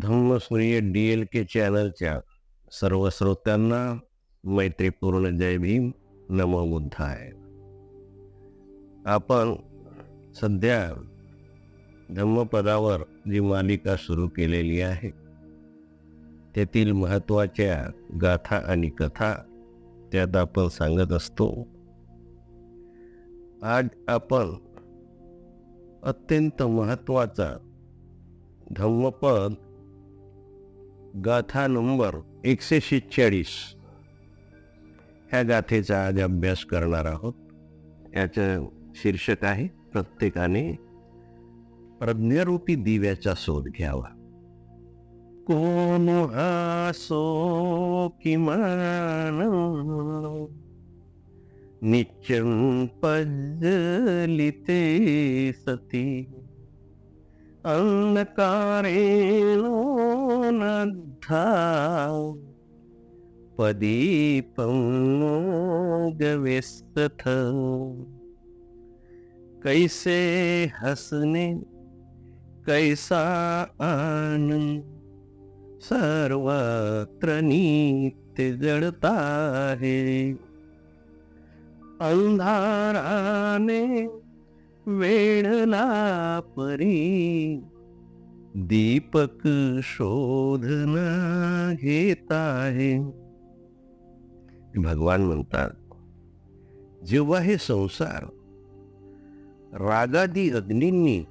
धम्मसूर्य D L के चॅनलच्या सर्व श्रोत्यांना मैत्रीपूर्ण जय भीम नमो बुद्धाय. आपण सध्या धम्मपदावर जी मालिका सुरू केलेली आहे त्यातील महत्त्वाच्या गाथा आणि कथा त्यात आपण सांगत असतो. आज आपण अत्यंत महत्त्वाचा धम्मपद गाथा नंबर एकशे शेहेचाळीस ह्या गाथेचा आज अभ्यास करणार आहोत. याचं शीर्षक आहे प्रत्येकाने प्रज्ञरूपी दिव्याचा शोध घ्यावा. कोण हासो किमान नित्यं पजलिते सती. अन्धकारेणोऽनद्धा पदीपं गवेस्तथ कैसे हसने कैसा आनंद सर्वत्र नित्य जडता है अंधाराने वेळला परी. दीपक शोधन घेत आहे भगवान म्हणतात जेव्हा हे संसार रागादी अग्नींनी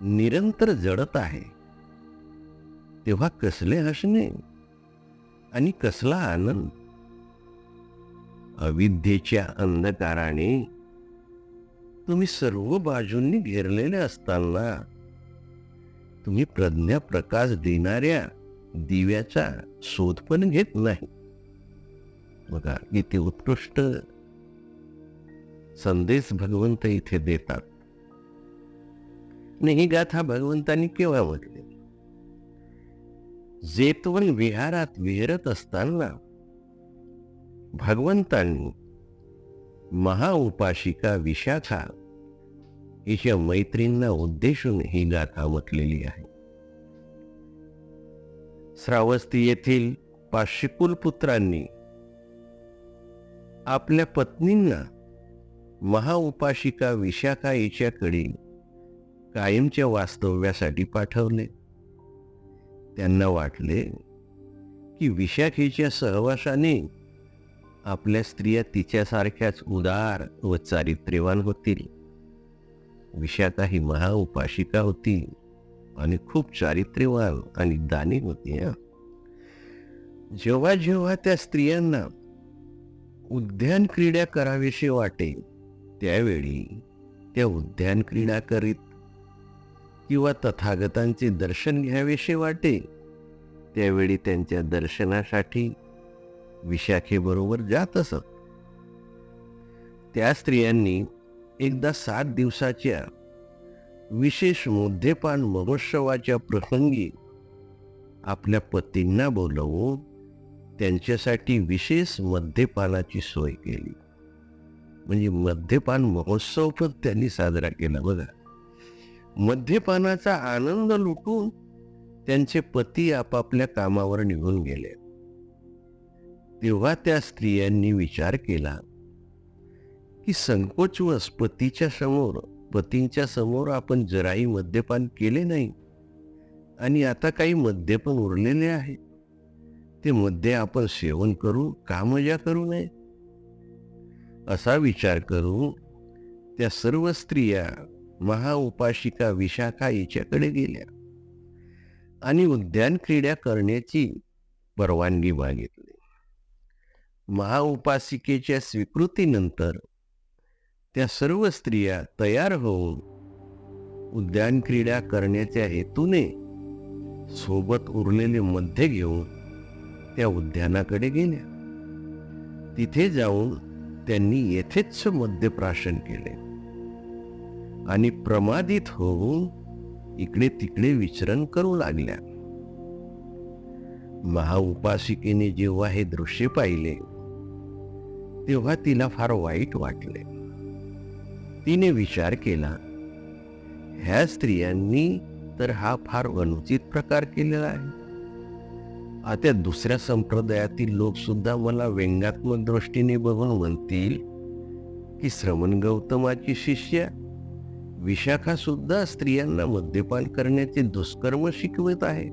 निरंतर जडत आहे तेव्हा कसले हसणे आणि कसला आनंद. अविद्येच्या अंधकाराने तुम्ही सर्व बाजूंनी घेरलेले असताना तुम्ही प्रज्ञा प्रकाश देणाऱ्या दिव्याचा शोध पण घेत नाही. बघा किती उत्कृष्ट संदेश भगवंत इथे देतात. आणि ही गाथा भगवंतांनी केव्हा म्हटली जेतवन विहारात विहरत असताना भगवंतांनी महाउपाशिका विशाखा हिच्या मैत्रींना उद्देशून ही गाथा म्हटलेली आहे. श्रावस्ती येथील पाचशे कुलपुत्रांनी आपल्या पत्नींना महाउपाशिका विशाखा हिच्याकडे कायमच्या वास्तव्यासाठी पाठवले. त्यांना वाटले की विशाखेच्या सहवासाने आपल्या स्त्रिया तिच्यासारख्याच उदार व चारित्र्यवान होतील. विशाखा ही महाउपाशिका होती आणि खूप चारित्र्यवान आणि दानी होती हा. जेव्हा जेव्हा त्या स्त्रियांना उद्यान क्रीडा करावीशी वाटे त्यावेळी त्या उद्यान क्रीडा करीत किंवा तथागतांचे दर्शन घ्यावेसे वाटे त्यावेळी त्यांच्या दर्शनासाठी विशाखेबरोबर जात असत. त्या स्त्रियांनी एकदा सात दिवसाच्या विशेष मुद्देपान महोत्सवाच्या प्रसंगी आपल्या पतींना बोलवून त्यांच्यासाठी विशेष मद्यपानाची सोय केली. म्हणजे मद्यपान महोत्सव पण त्यांनी साजरा केला बघा. मद्यपानाचा आनंद लुटून त्यांचे पती आपापल्या कामावर निघून गेले. तेव्हा त्या स्त्रियांनी विचार केला की संकोचवश पतीच्या समोर पतींच्या समोर आपण जराही मद्यपान केले नाही. आणि आता काही मद्य पण उरलेले आहे. ते मद्य आपण सेवन करू का मजा करू नये? असा विचार करून त्या सर्व स्त्रिया महाउपाशिका विशाखा हिच्याकडे गेल्या. आणि उद्यान क्रीडा करण्याची परवानगी मागितली. महाउपासिकेच्या स्वीकृतीनंतर त्या सर्व स्त्रिया तयार होऊन उद्यान क्रीडा करण्याच्या हेतूने सोबत उरलेले मध्य घेऊन त्या उद्यानाकडे गेल्या. तिथे जाऊन त्यांनी येथेच मद्यप्राशन केले. आणि प्रमादित होऊन इकडे तिकडे विचरण करू लागल्या. महाउपासिकेने जेव्हा हे दृश्य पाहिले तेव्हा तिला फार वाईट वाटले. तिने विचार केला ह्या स्त्रियांनी तर हा फार अनुचित प्रकार केलेला आहे. आता दुसऱ्या संप्रदायातील लोक सुद्धा मला व्यंगात्मक दृष्टीने बघून म्हणतील की श्रवण गौतमाची शिष्या विशाखा सुद्धा स्त्रियांना मद्यपान करण्याचे दुष्कर्म शिकवत आहे.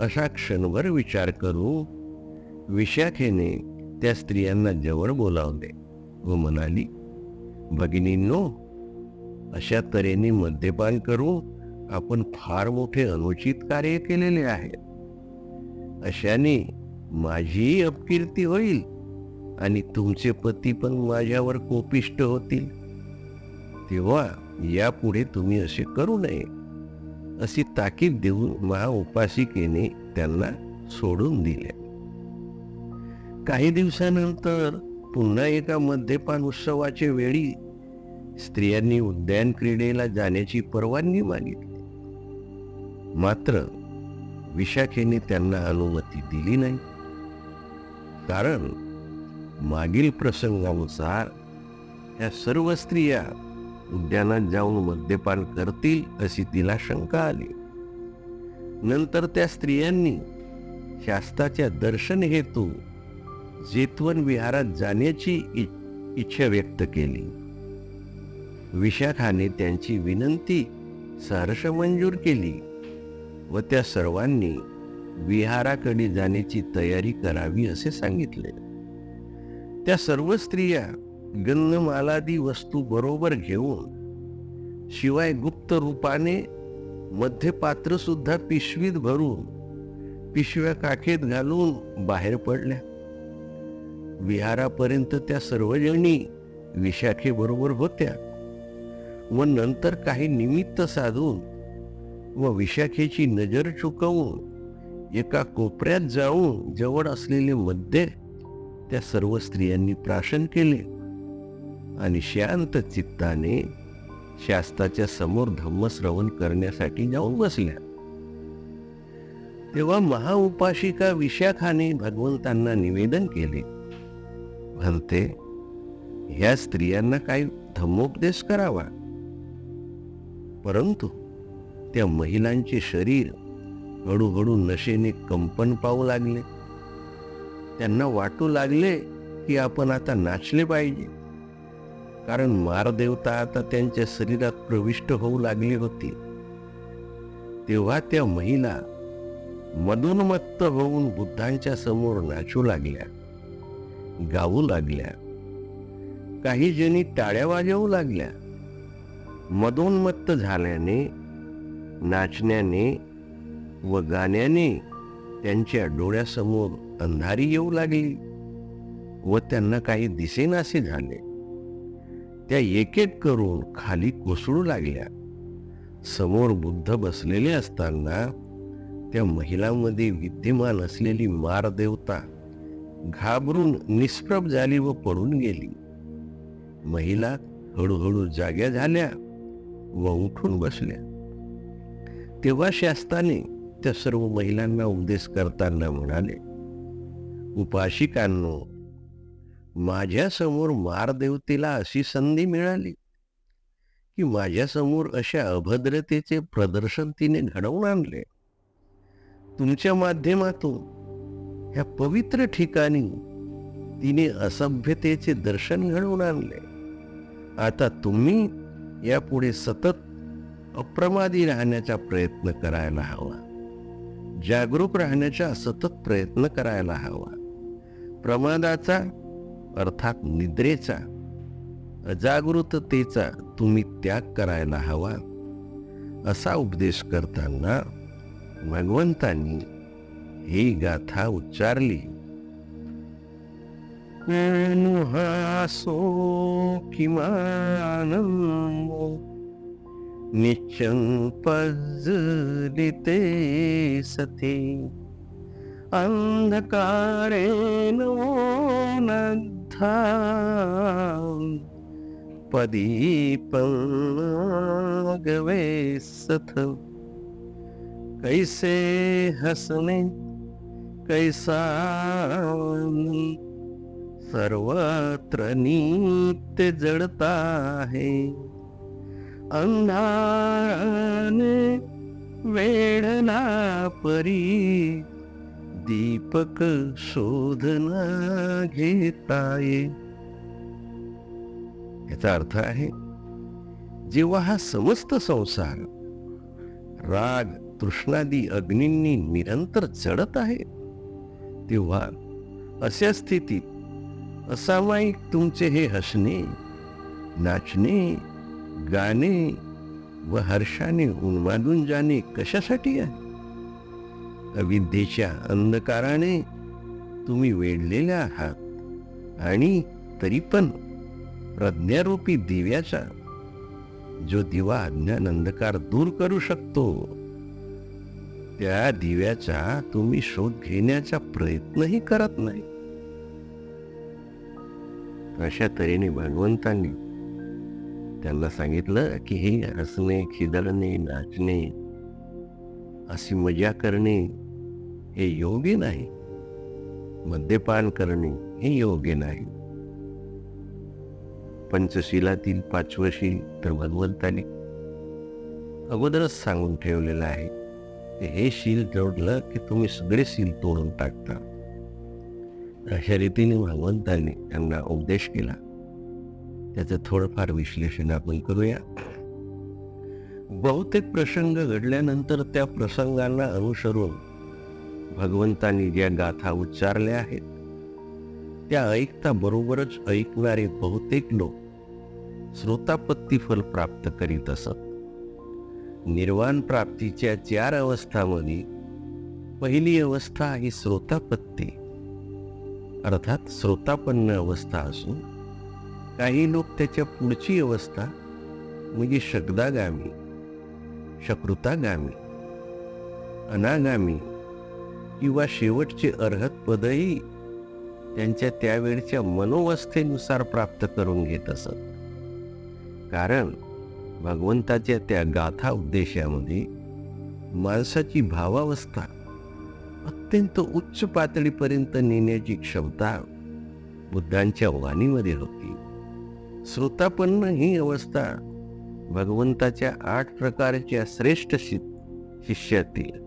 अशा क्षणभर विचार करू विशाखेने त्या स्त्रियांना जवळ बोलावले व म्हणाली भगिनींनो अशा तऱ्हेने मद्यपान करून आपण फार मोठे अनुचित कार्य केलेले आहे अशाने माझीही अपकीर्ती होईल आणि तुमचे पती पण माझ्यावर कोपिष्ट होतील. तेव्हा यापुढे तुम्ही असे करू नये. अशी ताकीद देऊन महाउपासिकेने त्यांना सोडून दिले. काही दिवसानंतर पुन्हा एका मद्यपान उत्सवाच्या वेळी स्त्रियांनी उद्यान क्रीडेला जाण्याची परवानगी मागितली. मात्र विशाखेने त्यांना अनुमती दिली नाही. कारण मागील प्रसंगानुसार या सर्व स्त्रिया उद्यानात जाऊन मद्यपान करतील अशी तिला शंका आली. नंतर त्या स्त्रियांनी शास्त्राच्या दर्शन हेतू जेतवन विहारात जाण्याची इच्छा व्यक्त केली. विशाखाने त्यांची विनंती सहर्ष मंजूर केली व त्या सर्वांनी विहाराकडे जाण्याची तयारी करावी असे सांगितले. त्या सर्व स्त्रिया गंधमालादी वस्तू बरोबर घेऊन शिवाय गुप्त रूपाने मध्यपात्र सुद्धा पिशवीत भरून पिशव्या काखेत घालून बाहेर पडल्या. विहारापर्यंत त्या सर्वजणी विशाखेबरोबर होत्या व नंतर काही निमित्त साधून व विशाखेची नजर चुकवून एका कोपऱ्यात जाऊन जवळ असलेले मध्य त्या सर्व स्त्रियांनी प्राशन केले आणि शांत चित्ताने शास्त्राच्या समोर धम्मश्रवण करण्यासाठी जाऊन बसल्या. तेव्हा महाउपाशिका विशाखाने भगवंतांना निवेदन केले. म्हणते ह्या स्त्रियांना काही धम्मोपदेश करावा. परंतु त्या महिलांचे शरीर हळूहळू नशेने कंपन पाहू लागले. त्यांना वाटू लागले की आपण आता नाचले पाहिजे. कारण मारदेवता आता त्यांच्या शरीरात प्रविष्ट होऊ लागली होती. तेव्हा त्या महिला मधुनमत्त होऊन बुद्धांच्या समोर नाचू लागल्या. गाऊ लागल्या. काही जणी टाळ्या वाजवू लागल्या. मदोन्मत्त झाल्याने नाचण्याने व गाण्याने त्यांच्या डोळ्यासमोर अंधारी येऊ लागली व त्यांना काही दिसेनासे झाले. त्या एक एक करून खाली कोसळू लागल्या. समोर बुद्ध बसलेले असताना त्या महिलांमध्ये विद्यमान असलेली मारदेवता घाबरून निष्प्रभ झाली व पडून गेली. महिला हळूहळू जाग्या झाल्या व उठून बसल्या. तेव्हा शास्त्राने त्या सर्व महिलांना उपदेश करताना म्हणाले उपाशिकांनो माझ्यासमोर मारदेवतेला अशी संधी मिळाली की माझ्यासमोर अशा अभद्रतेचे प्रदर्शन तिने घडवून आणले. तुमच्या माध्यमातून ह्या पवित्र ठिकाणी तिने असभ्यतेचे दर्शन घडवून आणले. आता तुम्ही यापुढे सतत अप्रमादी राहण्याचा प्रयत्न करायला हवा. जागरूक राहण्याचा सतत प्रयत्न करायला हवा. प्रमादाचा अर्थात निद्रेचा अजागृततेचा तुम्ही त्याग करायला हवा. असा उपदेश करताना भगवंतांनी ही गाथा उच्चारली. हासो किमान निश्चन सते अंधकारेण नद्धा गवे सथ कैसे हसने कैसा सर्वत्र नित्य जडता आहे अंधाराने वेढला परी दीपक शोधना घेताये। याचा अर्थ आहे जेव्हा हा समस्त संसार राग तृष्णादी अग्नींनी निरंतर चढत आहे तेव्हा अशा स्थितीत असामायिक तुमचे हे हसणे नाचणे गाणे व हर्षाने उन्मादून जाणे कशासाठी आहे? अविद्येच्या अंधकाराने तुम्ही वेढलेले आहात आणि तरी पण प्रज्ञारूपी दिव्याचा जो दिवा अज्ञान अंधकार दूर करू शकतो त्या दिव्याचा तुम्ही शोध घेण्याचा प्रयत्नही करत नाही. अशा तऱ्हेने भगवंतांनी त्यांना सांगितलं की हे हसणे खिदळणे नाचणे अशी मजा करणे हे योग्य नाही. मद्यपान करणे हे योग्य नाही. पंचशिलातील पाचवशी तर भगवंताने अगोदरच सांगून ठेवलेलं आहे. हे शील जोडलं की तुम्ही सगळे शील तोडून टाकता. अशा रीतीने भगवंतांनी त्यांना उपदेश केला. त्याचं थोडंफार विश्लेषण आपण करूया. बहुतेक प्रसंग घडल्यानंतर त्या प्रसंगांना अनुसरून भगवंतांनी ज्या गाथा उच्चारल्या आहेत त्या ऐकता बरोबरच ऐकणारे बहुतेक लोक श्रोतापत्ती फल प्राप्त करीत असत. निर्वाण प्राप्तीच्या चार अवस्थामध्ये पहिली अवस्था ही श्रोतापत्ती. अर्थात श्रोतापन्न अवस्था असून काही लोक त्याच्या पुढची अवस्था म्हणजे शब्दागामी शकृतागामी अनागामी किंवा शेवटचे अर्हत पदही त्यांच्या त्यावेळच्या मनोवस्थेनुसार प्राप्त करून घेत असत. कारण भगवंताच्या त्या गाथा उद्देशामध्ये माणसाची भावावस्था अत्यंत उच्च पातळीपर्यंत नेण्याची क्षमता बुद्धांच्या वाणीमध्ये होती. श्रोतापन्न ही अवस्था भगवंताच्या आठ प्रकारच्या श्रेष्ठ शि शिष्यातील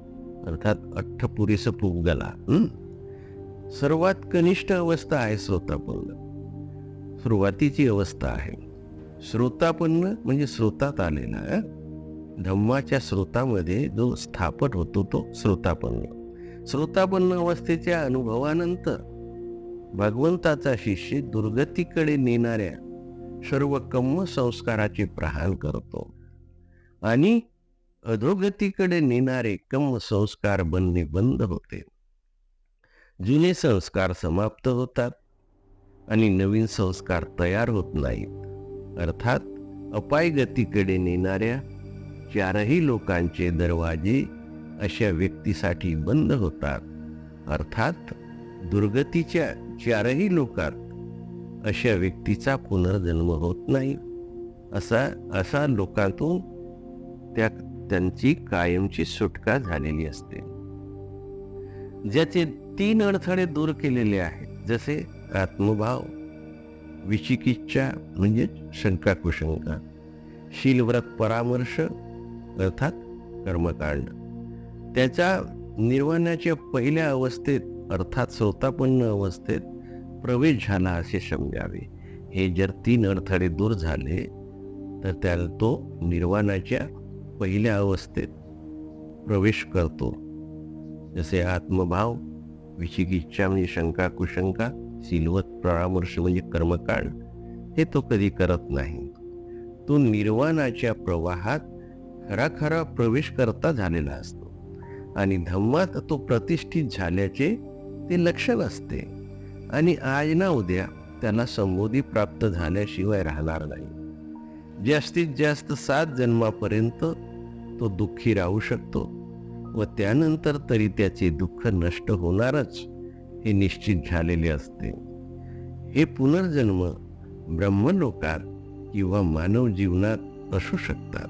अर्थात अठ्ठपुरीस पुंगला सर्वात कनिष्ठ अवस्था आहे श्रोतापन्न सुरुवातीची अवस्था आहे. श्रोतापन्न म्हणजे श्रोतात आलेला धम्माच्या स्रोतामध्ये जो स्थापन होतो तो श्रोतापन्न. श्रोतापन्न अवस्थेच्या अनुभवानंतर भगवंताचा शिष्य दुर्गतीकडे नेणाऱ्या सर्व कम्म संस्काराचे प्रहार करतो. आणि अधोगतीकडे नेणारे कम्म संस्कार बनणे बंद होते. जुने संस्कार समाप्त होतात आणि नवीन संस्कार तयार होत नाहीत. अर्थात अपाय गतीकडे नेणाऱ्या चारही लोकांचे दरवाजे अशा व्यक्तीसाठी बंद होतात. अर्थात दुर्गतीच्या चारही लोकात अशा व्यक्तीचा पुनर्जन्म होत नाही. असा असा लोकांतून त्या त्यांची कायमची सुटका झालेली असते. ज्याचे तीन अडथळे दूर केलेले आहेत. जसे आत्मभाव विचिकिच्छा म्हणजेच शंका कुशंका शीलव्रत परामर्श अर्थात कर्मकांड. त्याच्या निर्वाणाच्या पहिल्या अवस्थेत अर्थात स्वतापन्न अवस्थेत प्रवेश झाला असे समजावे. हे जर तीन अडथळे दूर झाले तर त्याला तो निर्वाणाच्या पहिल्या अवस्थेत प्रवेश करतो. जसे आत्मभाव विचिकिच्छा म्हणजे शंका कुशंका सिलवत परामर्श म्हणजे कर्मकांड. हे तो कधी करत नाही. तो निर्वाणाच्या प्रवाहात खरा खरा प्रवेश करता झालेला असतो. आणि धम्मात तो प्रतिष्ठित झाल्याचे ते लक्षण असते. आणि आज ना उद्या त्याला संबोधी प्राप्त झाल्याशिवाय राहणार नाही. जास्तीत जास्त सात जन्मापर्यंत तो दुःखी राहू शकतो व त्यानंतर तरी त्याचे दुःख नष्ट होणारच. हे निश्चित झालेले असते. हे पुनर्जन्म ब्रह्मलोकात किंवा मानव जीवनात असू शकतात.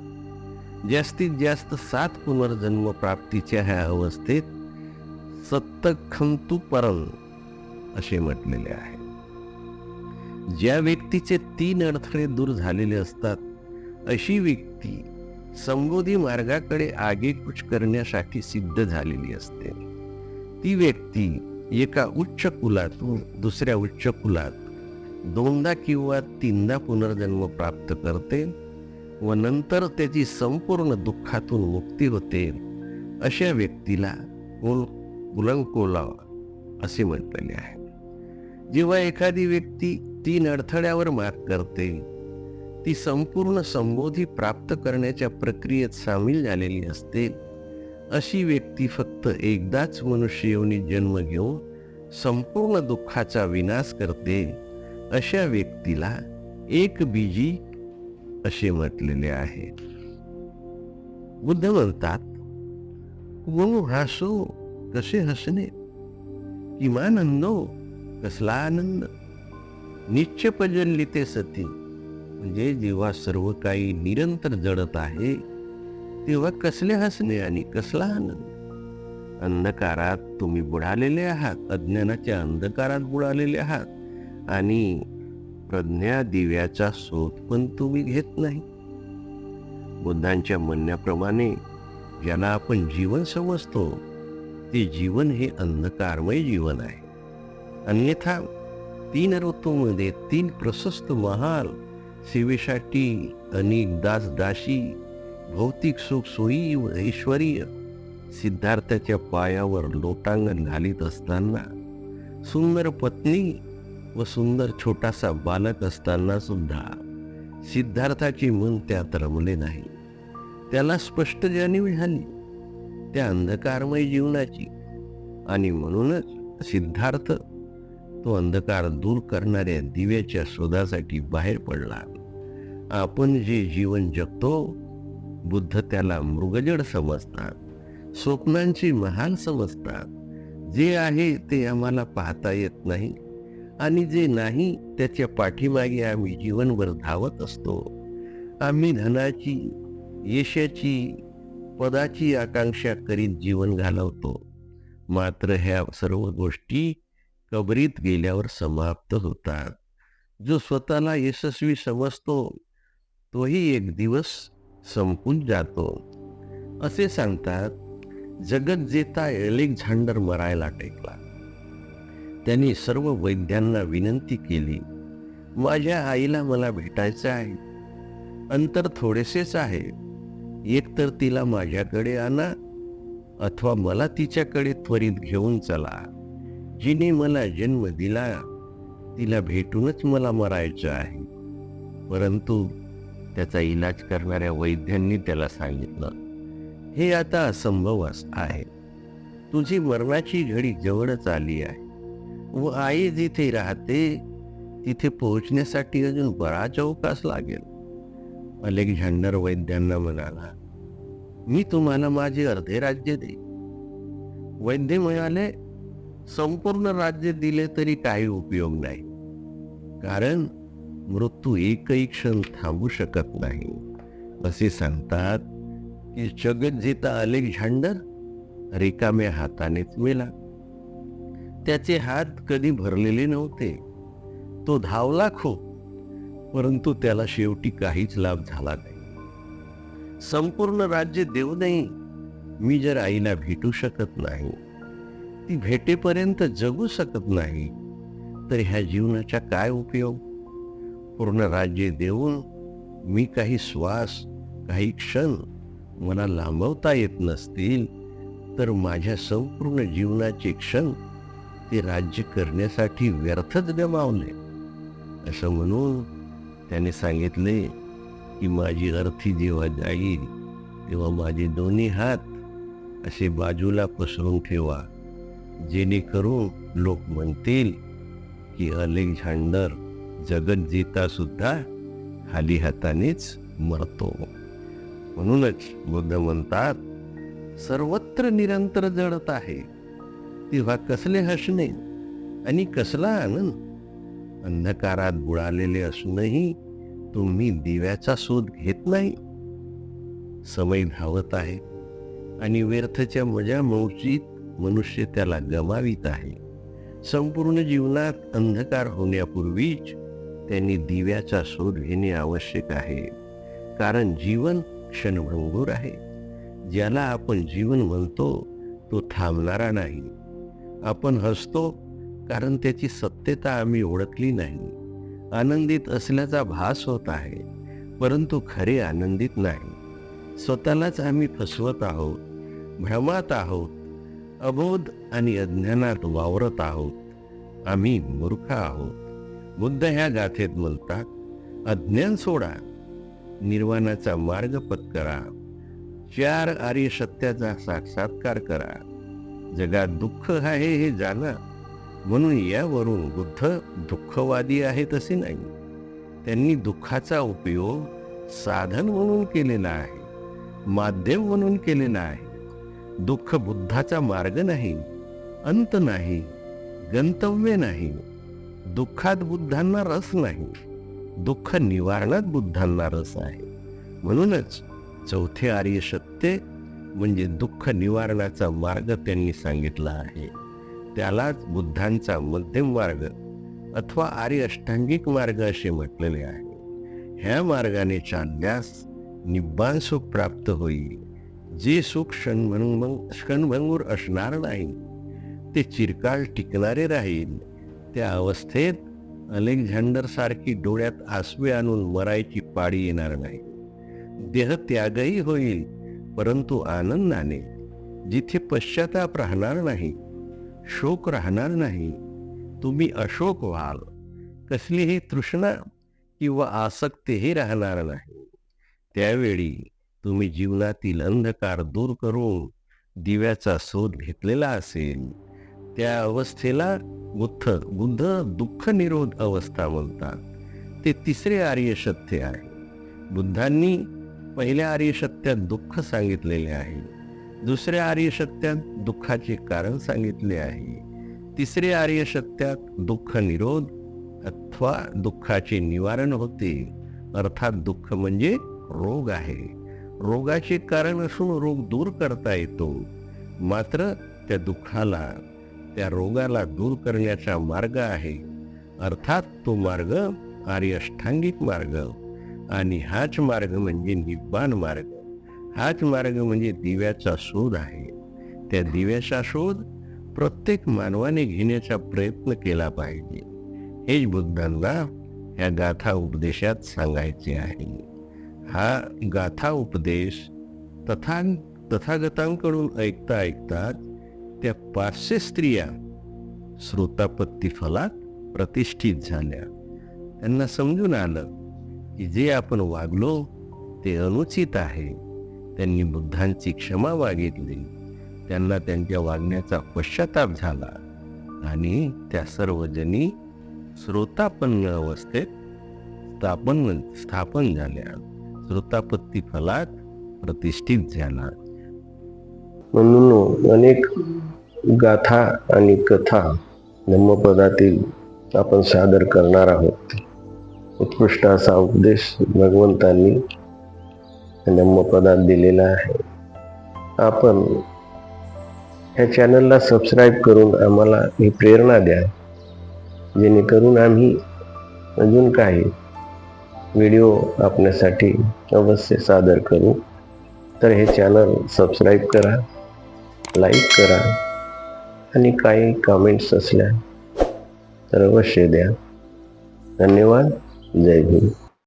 जास्तीत जास्त सात पुनर्जन्म प्राप्तीच्या ह्या अवस्थेत सत्तखंतु परम असे म्हटलेले आहे. ज्या व्यक्तीचे तीन अडथळे दूर झालेले असतात अशी व्यक्ती संबोधी मार्गाकडे आगेकूच करण्यासाठी सिद्ध झालेली असते. ती व्यक्ती एका उच्च कुलातून दुसऱ्या उच्च कुलात दोनदा किंवा तीनदा पुनर्जन्म प्राप्त करते व नंतर त्याची संपूर्ण दुःखातून मुक्ती होते अशा व्यक्तीला कोण बुलंकोला असे म्हटलेले आहे. जेव्हा एखादी व्यक्ती तीन अडथळ्यावर मात करते ती संपूर्ण संबोधी प्राप्त करण्याच्या प्रक्रियेत सामील झालेली असते अशी व्यक्ती फक्त एकदाच मनुष्य योनी जन्म घेऊन संपूर्ण दुःखाचा विनाश करते अशा व्यक्तीला एक बीजी असे म्हटलेले आहे. बुद्ध म्हणतात कोण हसो कसे हसणे किमान अंदो कसला आनंद? निश्चय पजल्ली ते सती. म्हणजे जेव्हा सर्व काही निरंतर जडत आहे तेव्हा कसले हसणे आणि कसला आनंद? अंधकारात तुम्ही बुडालेले आहात अज्ञानाच्या अंधकारात बुडालेले आहात आणि प्रज्ञा दिव्याचा शोध पण तुम्ही घेत नाही. बुद्धांच्या म्हणण्याप्रमाणे ज्याला आपण जीवन समजतो ते जीवन हे अंधकारमय जीवन आहे. अन्यथा तीन ऋतूमध्ये तीन प्रशस्त महाल सेवेसाठी अनेक दास दासी भौतिक सुख सोयी व ऐश्वर्य. सिद्धार्थाच्या पायावर लोटांगण घालीत असताना सुंदर पत्नी व सुंदर छोटासा बालक असताना सुद्धा सिद्धार्थाचे मन त्यात रमले नाही. त्याला स्पष्ट जाणीव झाली. त्या अंधकारमय जीवनाची. आणि म्हणूनच सिद्धार्थ तो अंधकार दूर करणाऱ्या दिव्याच्या शोधासाठी बाहेर पडला. आपण जे जीवन जगतो बुद्ध त्याला मृगजड समजतात स्वप्नांची महाल समजतात. जे आहे ते आम्हाला पाहता येत नाही आणि जे नाही त्याच्या पाठीमागे आम्ही जीवनभर धावत असतो. आम्ही धनाची यशाची पदाची आकांक्षा करीत जीवन घालवतो. मात्र ह्या सर्व गोष्टी कबरीत गेल्यावर समाप्त होतात. जो स्वतःला यशस्वी समजतो तोही एक दिवस संपून जातो. असे सांगतात जगत जेता अलेक्झांडर मरायला टेकला. त्यांनी सर्व वैद्यांना विनंती केली माझ्या आईला मला भेटायचं आहे. अंतर थोडेसेच आहे. एकतर तिला माझ्याकडे आणा अथवा मला तिच्याकडे त्वरित घेऊन चला. जिने मला जन्म दिला तिला भेटूनच मला मरायचं आहे. परंतु त्याचा इलाज करणाऱ्या वैद्यांनी त्याला सांगितलं. हे आता असंभव आहे. तुझी मरणाची घडी जवळच आली आहे. व आई जिथे राहते तिथे पोहोचण्यासाठी अजून बराच अवकाश लागेल. अलेक्झांडर वैद्यांना म्हणाला मी तुम्हाला माझे अर्धे राज्य दे. वैद्य म्हणाले संपूर्ण राज्य दिले तरी काही उपयोग नाही. कारण मृत्यू एकही क्षण थांबू शकत नाही. असे सांगतात की जगज्जेता अलेक्झांडर रिकाम्या हातानेच मेला. त्याचे हात कधी भरलेले नव्हते. तो धावला खूप परंतु त्याला शेवटी काहीच लाभ झाला नाही. संपूर्ण राज्य देऊ नाही मी जर आईला भेटू शकत नाही ती भेटेपर्यंत जगू शकत नाही तर ह्या जीवनाचा काय उपयोग? पूर्ण राज्य देऊन मी काही श्वास काही क्षण मला लांबवता येत नसतील तर माझ्या संपूर्ण जीवनाचे क्षण ते राज्य करण्यासाठी व्यर्थच गमावले. असं म्हणून त्याने सांगितले की माझी अर्थी जेव्हा जाईल तेव्हा माझे दोन्ही हात असे बाजूला पसरून ठेवा. जेणेकरून लोक म्हणतील की अलेक्झांडर जगत सुद्धा खाली हातानेच मरतो. म्हणूनच बुद्ध म्हणतात सर्वत्र निरंतर जडत आहे. तेव्हा कसले हसणे आणि कसला आनंद? अंधकारात बुडालेले असूनही तुम्ही दिव्याचा शोध घेत नाही. समय धावत आहे आणि व्यर्थच्या मजा मौजीत मनुष्य त्याला गमावित आहे. संपूर्ण जीवनात अंधकार होण्यापूर्वीच त्यांनी दिव्याचा शोध घेणे आवश्यक आहे. कारण जीवन क्षणभंगूर आहे. ज्याला आपण जीवन म्हणतो तो थांबणारा नाही. आपण हसतो कारण त्याची सत्यता आम्ही ओळखली नाही. आनंदित असल्याचा भास होत आहे परंतु खरे आनंदित नाही. स्वतःलाच आम्ही फसवत आहोत भ्रमात आहोत अबोध आणि अज्ञानात वावरत आहोत. आम्ही मूर्ख आहोत. बुद्ध ह्या गाथेत बोलतात. अज्ञान सोडा. निर्वाणाचा मार्ग पत्करा चार आर्य सत्याचा साक्षात्कार करा. जगात दुःख आहे हे जाणा म्हणून यावरून बुद्ध दुःखवादी आहेत असे नाही. त्यांनी दुःखाचा उपयोग साधन म्हणून केलेला आहे. माध्यम म्हणून केलेला आहे. दुःख बुद्धाचा मार्ग नाही. अंत नाही. गंतव्य नाही. दुःखात बुद्धांना रस नाही. दुःख निवारणात बुद्धांना रस आहे. म्हणूनच चौथे आर्य सत्य म्हणजे दुःख निवारणाचा मार्ग त्यांनी सांगितला आहे. त्यालाच बुद्धांचा मध्यम मार्ग अथवा आर्य अष्टांगिक मार्ग असे म्हटलेले आहे. ह्या मार्गाने चालल्यास निब्बान सुख प्राप्त होईल. जे सुख क्षणभंग क्षणभंगूर असणार नाही ते चिरकाळ टिकणारे राहील. त्या अवस्थेत अलेक्झांडरसारखी डोळ्यात आसवे आणून मरायची पाळी येणार नाही. देह त्यागही होईल परंतु आनंदाने जिथे पश्चाताप राहणार नाही शोक राहणार नाही तुम्ही अशोक व्हाल. कसलीही तृष्णा किंवा आसक्तीही राहणार नाही. त्यावेळी तुम्ही जीवनातील अंधकार दूर करून दिव्याचा शोध घेतलेला असेल. त्या अवस्थेला गुत्थ बुद्ध दुःख निरोध अवस्था म्हणतात ते तिसरे आर्य सत्य आहे. बुद्धांनी पहिल्या आर्य सत्यात दुःख सांगितलेले आहे. दुसऱ्या आर्य सत्यात दुःखाचे कारण सांगितले आहे. तिसरे आर्य सत्यात दुःख निरोध अथवा दुःखाचे निवारण होते. अर्थात दुःख म्हणजे रोग आहे. रोगाचे कारण असून रोग दूर करता येतो. मात्र त्या दुःखाला त्या रोगाला दूर करण्याचा मार्ग आहे. अर्थात तो मार्ग आर्यष्टांगिक मार्ग. आणि हाच मार्ग म्हणजे निब्बान मार्ग. हाच मार्ग म्हणजे दिव्याचा शोध आहे. त्या दिव्याचा शोध प्रत्येक मानवाने घेण्याचा प्रयत्न केला पाहिजे. हेच बुद्धांना ह्या गाथा उपदेशात सांगायचे आहे. हा गाथा उपदेश तथा तथागतांकडून ऐकता ऐकताच त्या पाचशे स्त्रिया श्रोतापत्ती फलात प्रतिष्ठित झाल्या. त्यांना समजून आलं की जे आपण वागलो ते अनुचित आहे. त्यांनी बुद्धांची क्षमा मागितली. त्यांना त्यांच्या वागण्याचा पश्चाताप झाला आणि त्या सर्वजणी श्रोतापन्न अवस्थेत स्थापन स्थापन झाल्या. श्रोतापत्ती फलात प्रतिष्ठित झाला. म्हणून अनेक गाथा आणि कथा धम्मपदातील आपण सादर करणार आहोत. उत्कृष्ट असा उपदेश भगवंतांनी धम्मपदात दिलेला आहे. आपण ह्या चॅनलला सबस्क्राईब करून आम्हाला ही प्रेरणा द्या. जेणेकरून आम्ही अजून काही व्हिडिओ आपल्यासाठी अवश्य सादर करू. तर हे चॅनल सबस्क्राईब करा. लाईक करा आणि काही कमेंट्स असल्या तर अवश्य द्या. धन्यवाद. जय हिंद.